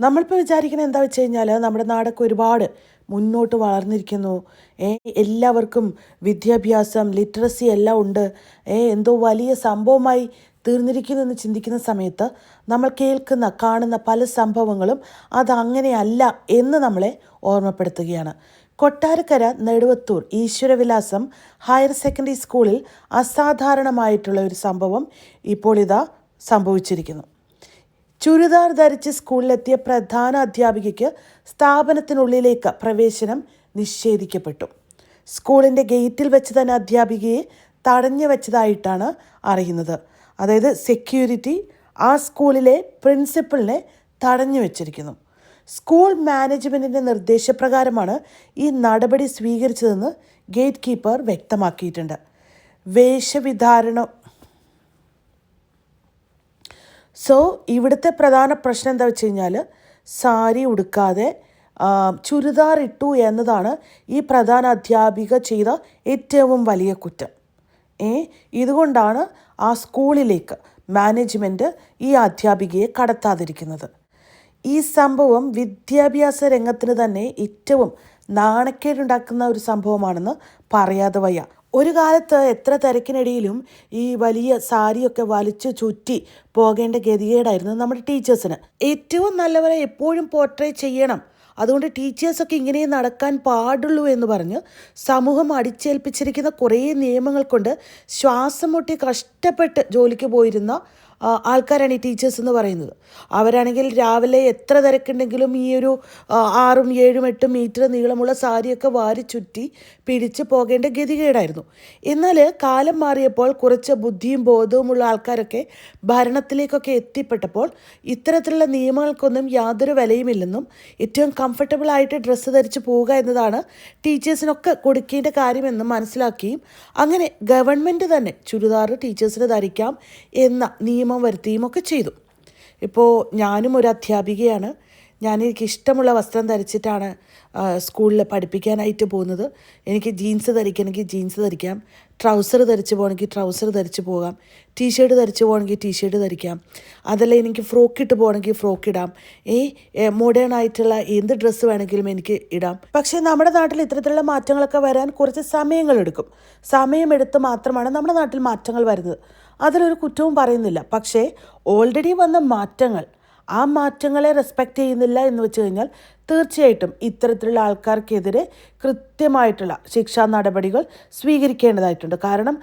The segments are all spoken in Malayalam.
നമ്മളിപ്പോൾ വിചാരിക്കുന്നത് എന്താ വെച്ച് കഴിഞ്ഞാൽ നമ്മുടെ നാടൊക്കെ ഒരുപാട് മുന്നോട്ട് വളർന്നിരിക്കുന്നു. ഏ എല്ലാവർക്കും വിദ്യാഭ്യാസം ലിറ്ററസി എല്ലാം ഉണ്ട്. ഏ എന്തോ വലിയ സംഭവമായി തീർന്നിരിക്കുന്നു എന്ന് ചിന്തിക്കുന്ന സമയത്ത് നമ്മൾ കേൾക്കുന്ന കാണുന്ന പല സംഭവങ്ങളും അത് അങ്ങനെയല്ല എന്ന് നമ്മളെ ഓർമ്മപ്പെടുത്തുകയാണ്. കൊട്ടാരക്കര നെടുവത്തൂർ ഈശ്വരവിലാസം ഹയർ സെക്കൻഡറി സ്കൂളിൽ അസാധാരണമായിട്ടുള്ള ഒരു സംഭവം ഇപ്പോൾ ഇതാ സംഭവിച്ചിരിക്കുന്നു. ചുരിദാർ ധരിച്ച് സ്കൂളിലെത്തിയ പ്രധാന അധ്യാപികയ്ക്ക് സ്ഥാപനത്തിനുള്ളിലേക്ക് പ്രവേശനം നിഷേധിക്കപ്പെട്ടു. സ്കൂളിന്റെ ഗേറ്റിൽ വെച്ച് തന്നെ അധ്യാപികയെ തടഞ്ഞു വെച്ചതായിട്ടാണ് അറിയുന്നത്. അതായത് സെക്യൂരിറ്റി ആ സ്കൂളിലെ പ്രിൻസിപ്പളിനെ തടഞ്ഞു വെച്ചിരിക്കുന്നു. സ്കൂൾ മാനേജ്മെന്റിന്റെ നിർദ്ദേശപ്രകാരമാണ് ഈ നടപടി സ്വീകരിച്ചതെന്ന് ഗേറ്റ് കീപ്പർ വ്യക്തമാക്കിയിട്ടുണ്ട്. വേഷവിധാരണം സോ ഇവിടുത്തെ പ്രധാന പ്രശ്നം എന്താ വെച്ച് കഴിഞ്ഞാൽ സാരി ഉടുക്കാതെ ചുരിദാർ ഇട്ടു എന്നതാണ് ഈ പ്രധാന അധ്യാപിക ചെയ്ത ഏറ്റവും വലിയ കുറ്റം. ഏ ഇതുകൊണ്ടാണ് ആ സ്കൂളിലേക്ക് മാനേജ്മെന്റ് ഈ അധ്യാപികയെ കടത്താതിരിക്കുന്നത്. ഈ സംഭവം വിദ്യാഭ്യാസ രംഗത്തിന് തന്നെ ഏറ്റവും നാണക്കേടുണ്ടാക്കുന്ന ഒരു സംഭവമാണെന്ന് പറയാതെ വയ്യ. ഒരു കാലത്ത് എത്ര തിരക്കിനിടയിലും ഈ വലിയ സാരിയൊക്കെ വലിച്ചു ചുറ്റി പോകേണ്ട ഗതികേടായിരുന്നു നമ്മുടെ ടീച്ചേഴ്സിന്. ഏറ്റവും നല്ലവരെ എപ്പോഴും പോർട്രേ ചെയ്യണം. അതുകൊണ്ട് ടീച്ചേഴ്സൊക്കെ ഇങ്ങനെ നടക്കാൻ പാടുള്ളൂ എന്ന് പറഞ്ഞ് സമൂഹം അടിച്ചേൽപ്പിച്ചിരിക്കുന്ന കുറേ നിയമങ്ങൾ കൊണ്ട് ശ്വാസം മുട്ടി കഷ്ടപ്പെട്ട് ജോലിക്ക് പോയിരുന്ന ആൾക്കാരാണ് ഈ ടീച്ചേഴ്സ് എന്ന് പറയുന്നത്. അവരാണെങ്കിൽ രാവിലെ എത്ര തിരക്കുണ്ടെങ്കിലും ഈ ഒരു ആറും ഏഴും എട്ടും മീറ്റർ നീളമുള്ള സാരിയൊക്കെ വാരി ചുറ്റി പിടിച്ച് പോകേണ്ട ഗതികേടായിരുന്നു. എന്നാൽ കാലം മാറിയപ്പോൾ കുറച്ച് ബുദ്ധിയും ബോധവുമുള്ള ആൾക്കാരൊക്കെ ഭരണത്തിലേക്കൊക്കെ എത്തിപ്പെട്ടപ്പോൾ ഇത്തരത്തിലുള്ള നിയമങ്ങൾക്കൊന്നും യാതൊരു വിലയുമില്ലെന്നും ഏറ്റവും കംഫർട്ടബിൾ ആയിട്ട് ഡ്രസ്സ് ധരിച്ച് പോവുക എന്നതാണ് ടീച്ചേഴ്സിനൊക്കെ കൊടുക്കേണ്ട കാര്യമെന്നും മനസ്സിലാക്കിയും അങ്ങനെ ഗവൺമെന്റ് തന്നെ ചുരിദാർ ടീച്ചേഴ്സിന് ധരിക്കാം എന്ന നിയമം വരുത്തുകയും ഒക്കെ ചെയ്തു. ഇപ്പോൾ ഞാനും ഒരു അധ്യാപികയാണ്. ഞാൻ എനിക്ക് ഇഷ്ടമുള്ള വസ്ത്രം ധരിച്ചിട്ടാണ് സ്കൂളിൽ പഠിപ്പിക്കാനായിട്ട് പോകുന്നത്. എനിക്ക് ജീൻസ് ധരിക്കണമെങ്കിൽ ജീൻസ് ധരിക്കാം. ട്രൗസർ ധരിച്ച് പോകണമെങ്കിൽ ട്രൗസർ ധരിച്ച് പോകാം. ടീഷർട്ട് ധരിച്ച് പോകണമെങ്കിൽ ടീഷർട്ട് ധരിക്കാം. അതല്ല എനിക്ക് ഫ്രോക്ക് ഇട്ട് പോകണമെങ്കിൽ ഫ്രോക്ക് ഇടാം. ഈ മോഡേൺ ആയിട്ടുള്ള എന്ത് ഡ്രസ്സ് വേണമെങ്കിലും എനിക്ക് ഇടാം. പക്ഷേ നമ്മുടെ നാട്ടിൽ ഇത്തരത്തിലുള്ള മാറ്റങ്ങളൊക്കെ വരാൻ കുറച്ച് സമയങ്ങളെടുക്കും സമയമെടുത്ത് മാത്രമാണ് നമ്മുടെ നാട്ടിൽ മാറ്റങ്ങൾ വരുന്നത്. അതിലൊരു കുറ്റവും പറയുന്നില്ല. പക്ഷേ ഓൾറെഡി വന്ന മാറ്റങ്ങൾ ആ മാറ്റങ്ങളെ റെസ്പെക്റ്റ് ചെയ്യുന്നില്ല എന്ന് വെച്ച് കഴിഞ്ഞാൽ തീർച്ചയായിട്ടും ഇത്തരത്തിലുള്ള ആൾക്കാർക്കെതിരെ കൃത്യമായിട്ടുള്ള ശിക്ഷാ നടപടികൾ സ്വീകരിക്കേണ്ടതായിട്ടുണ്ട്. കാരണം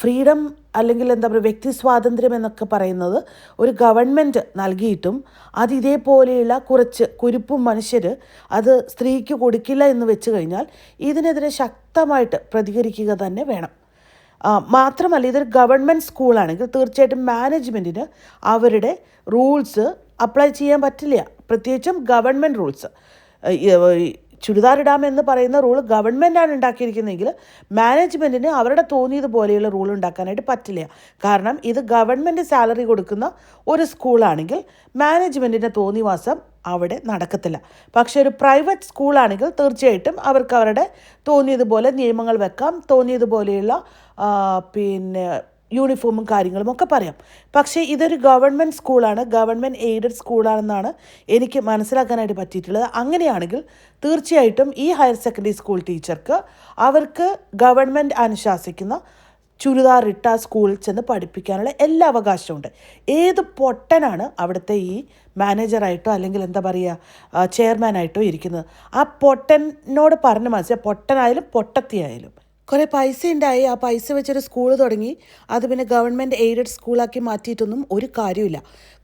ഫ്രീഡം അല്ലെങ്കിൽ എന്താ പറയുക വ്യക്തി സ്വാതന്ത്ര്യം എന്നൊക്കെ പറയുന്നത് ഒരു ഗവൺമെന്റ് നൽകിയിട്ടും അത് ഇതേപോലെയുള്ള കുറച്ച് കുരുപ്പും മനുഷ്യർ അത് സ്ത്രീക്ക് കൊടുക്കില്ല എന്ന് വെച്ച് കഴിഞ്ഞാൽ ഇതിനെതിരെ ശക്തമായിട്ട് പ്രതികരിക്കുക തന്നെ വേണം. മാത്രമല്ല ഇതൊരു ഗവൺമെന്റ് സ്കൂളാണെങ്കിൽ തീർച്ചയായിട്ടും മാനേജ്മെന്റിന് അവരുടെ റൂൾസ് അപ്ലൈ ചെയ്യാൻ പറ്റില്ല. പ്രത്യേകിച്ചും ഗവൺമെന്റ് റൂൾസ് ചുരിദാർ ഇടാമെന്ന് പറയുന്ന റൂൾ ഗവൺമെന്റാണ് ഉണ്ടാക്കിയിരിക്കുന്നതെങ്കിൽ മാനേജ്മെന്റിന് അവരുടെ തോന്നിയതുപോലെയുള്ള റൂൾ ഉണ്ടാക്കാനായിട്ട് പറ്റില്ല. കാരണം ഇത് ഗവൺമെന്റ് സാലറി കൊടുക്കുന്ന ഒരു സ്കൂളാണെങ്കിൽ മാനേജ്മെന്റിന്റെ തോന്നിവാസം അവിടെ നടക്കത്തില്ല. പക്ഷേ ഒരു പ്രൈവറ്റ് സ്കൂളാണെങ്കിൽ തീർച്ചയായിട്ടും അവർക്ക് അവരുടെ തോന്നിയതുപോലെ നിയമങ്ങൾ വെക്കാം. തോന്നിയതുപോലെയുള്ള പിന്നെ യൂണിഫോമും കാര്യങ്ങളും ഒക്കെ പറയാം. പക്ഷേ ഇതൊരു ഗവൺമെന്റ് സ്കൂളാണ്. ഗവൺമെന്റ് എയ്ഡഡ് സ്കൂളാണെന്നാണ് എനിക്ക് മനസ്സിലാക്കാനായിട്ട് പറ്റിയിട്ടുള്ളത്. അങ്ങനെയാണെങ്കിൽ തീർച്ചയായിട്ടും ഈ ഹയർ സെക്കൻഡറി സ്കൂൾ ടീച്ചർക്ക് അവർക്ക് ഗവൺമെന്റ് അനുശാസിക്കുന്ന ചുരിദാർ ഇട്ട സ്കൂളിൽ ചെന്ന് പഠിപ്പിക്കാനുള്ള എല്ലാ ഉണ്ട് ഏത് പൊട്ടനാണ് അവിടുത്തെ ഈ മാനേജറായിട്ടോ അല്ലെങ്കിൽ എന്താ പറയുക ചെയർമാനായിട്ടോ ഇരിക്കുന്നത്? ആ പൊട്ടനോട് പറഞ്ഞ് മനസ്സിലായി പൊട്ടനായാലും പൊട്ടത്തിയായാലും കുറേ പൈസ ഉണ്ടായി ആ പൈസ വെച്ചൊരു സ്കൂൾ തുടങ്ങി. അത് പിന്നെ ഗവൺമെന്റ് എയ്ഡഡ് സ്കൂളാക്കി മാറ്റിയിട്ടൊന്നും ഒരു കാര്യമില്ല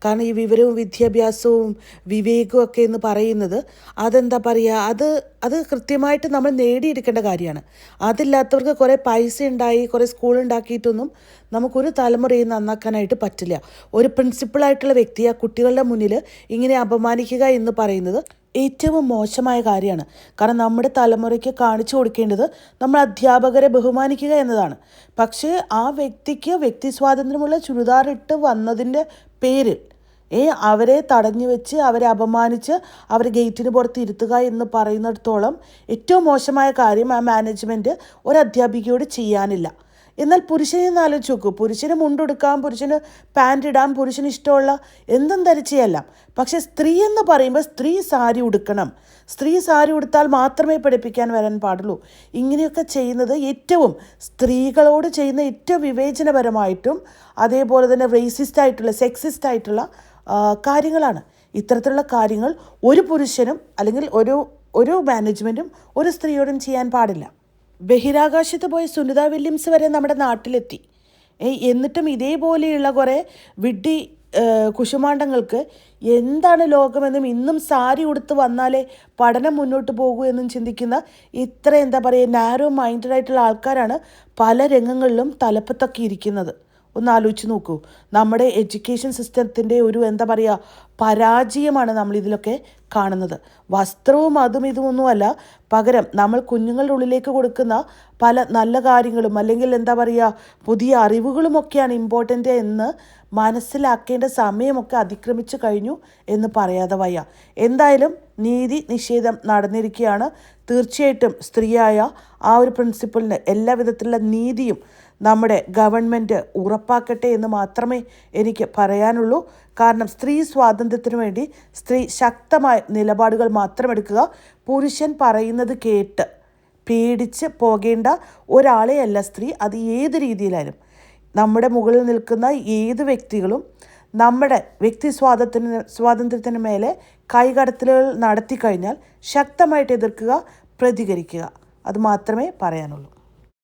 കാരണം ഈ വിവരവും വിദ്യാഭ്യാസവും വിവേകവും ഒക്കെ എന്ന് പറയുന്നത് അതെന്താ പറയുക അത് അത് കൃത്യമായിട്ട് നമ്മൾ നേടിയെടുക്കേണ്ട കാര്യമാണ്. അതില്ലാത്തവർക്ക് കുറേ പൈസ ഉണ്ടായി കുറേ സ്കൂൾ ഉണ്ടാക്കിയിട്ടൊന്നും നമുക്കൊരു തലമുറയും നന്നാക്കാനായിട്ട് പറ്റില്ല. ഒരു പ്രിൻസിപ്പിളായിട്ടുള്ള വ്യക്തി ആ കുട്ടികളുടെ മുന്നിൽ ഇങ്ങനെ അപമാനിക്കുക എന്ന് പറയുന്നത് ഏറ്റവും മോശമായ കാര്യമാണ്. കാരണം നമ്മുടെ തലമുറയ്ക്ക് കാണിച്ചു കൊടുക്കേണ്ടത് നമ്മൾ അധ്യാപകരെ ബഹുമാനിക്കുക എന്നതാണ്. പക്ഷേ ആ വ്യക്തിക്ക് വ്യക്തി സ്വാതന്ത്ര്യമുള്ള ചുരിദാറിട്ട് വന്നതിന്റെ പേരിൽ ഏ അവരെ തടഞ്ഞു വെച്ച് അവരെ അപമാനിച്ച് അവരെ ഗേറ്റിന് പുറത്ത് ഇരുത്തുക എന്ന് പറയുന്നിടത്തോളം ഏറ്റവും മോശമായ കാര്യം ആ മാനേജ്മെന്റ് ഒരു അധ്യാപികയോട് ചെയ്യാനില്ല. എന്നാൽ പുരുഷനെ ആലോചിച്ച് നോക്കൂ. പുരുഷന് മുണ്ടെടുക്കാം പുരുഷന് പാന്റ് ഇടാം പുരുഷന് ഇഷ്ടമുള്ള എന്തും ധരിച്ചെല്ലാം. പക്ഷെ സ്ത്രീ എന്ന് പറയുമ്പോൾ സ്ത്രീ സാരി ഉടുക്കണം. സ്ത്രീ സാരി ഉടുത്താൽ മാത്രമേ പഠിപ്പിക്കാൻ വരാൻ പാടുള്ളൂ. ഇങ്ങനെയൊക്കെ ചെയ്യുന്നത് ഏറ്റവും സ്ത്രീകളോട് ചെയ്യുന്ന ഏറ്റവും വിവേചനപരമായിട്ടും അതേപോലെ തന്നെ റേസിസ്റ്റ് ആയിട്ടുള്ള സെക്സിസ്റ്റ് ആയിട്ടുള്ള കാര്യങ്ങളാണ്. ഇത്തരത്തിലുള്ള കാര്യങ്ങൾ ഒരു പുരുഷനും അല്ലെങ്കിൽ ഒരു ഒരു മാനേജ്മെന്റും ഒരു സ്ത്രീയോടും ചെയ്യാൻ പാടില്ല. ബഹിരാകാശത്ത് പോയ സുനിത വില്യംസ് വരെ നമ്മുടെ നാട്ടിലെത്തി. എന്നിട്ടും ഇതേപോലെയുള്ള കുറേ വിഡ്ഢി കുശുമാണ്ടങ്ങൾക്ക് എന്താണ് ലോകമെന്നും ഇന്നും സാരി ഉടുത്ത് വന്നാലേ പഠനം മുന്നോട്ട് പോകൂ എന്നും ചിന്തിക്കുന്ന ഇത്ര എന്താ പറയുക നാരോ മൈൻഡഡ് ആയിട്ടുള്ള ആൾക്കാരാണ് പല രംഗങ്ങളിലും തലപ്പത്തൊക്കെ ഇരിക്കുന്നത്. ഒന്ന് ആലോചിച്ച് നോക്കൂ. നമ്മുടെ എഡ്യൂക്കേഷൻ സിസ്റ്റത്തിന്റെ ഒരു എന്താ പറയുക പരാജയമാണ് നമ്മൾ ഇതിലൊക്കെ കാണുന്നത്. വസ്ത്രവും അതും ഇതുമൊന്നുമല്ല പകരം നമ്മൾ കുഞ്ഞുങ്ങളുടെ ഉള്ളിലേക്ക് കൊടുക്കുന്ന പല നല്ല കാര്യങ്ങളും അല്ലെങ്കിൽ എന്താ പറയുക പുതിയ അറിവുകളുമൊക്കെയാണ് ഇമ്പോർട്ടന്റ് എന്ന് മനസ്സിലാക്കേണ്ട സമയമൊക്കെ അതിക്രമിച്ചു കഴിഞ്ഞു എന്ന് പറയാതെ വയ്യ. എന്തായാലും നീതി നിഷേധം നടന്നിരിക്കുകയാണ്. തീർച്ചയായിട്ടും സ്ത്രീയായ ആ ഒരു പ്രിൻസിപ്പളിന് എല്ലാ വിധത്തിലുള്ള നീതിയും നമ്മുടെ ഗവൺമെന്റ് ഉറപ്പാക്കട്ടെ എന്ന് മാത്രമേ എനിക്ക് പറയാനുള്ളൂ. കാരണം സ്ത്രീ സ്വാതന്ത്ര്യത്തിന് വേണ്ടി സ്ത്രീ ശക്തമായ നിലപാടുകൾ മാത്രം എടുക്കുക പുരുഷൻ പറയുന്നത് കേട്ട് പേടിച്ച് പോകേണ്ട ഒരാളെയല്ല സ്ത്രീ. അത് ഏത് രീതിയിലായാലും നമ്മുടെ മുകളിൽ നിൽക്കുന്ന ഏത് വ്യക്തികളും നമ്മുടെ വ്യക്തി സ്വാതന്ത്ര്യത്തിന് സ്വാതന്ത്ര്യത്തിന് മേലെ കൈകടത്തലുകൾ നടത്തി കഴിഞ്ഞാൽ ശക്തമായിട്ട് എതിർക്കുക പ്രതികരിക്കുക. അത് മാത്രമേ പറയാനുള്ളൂ.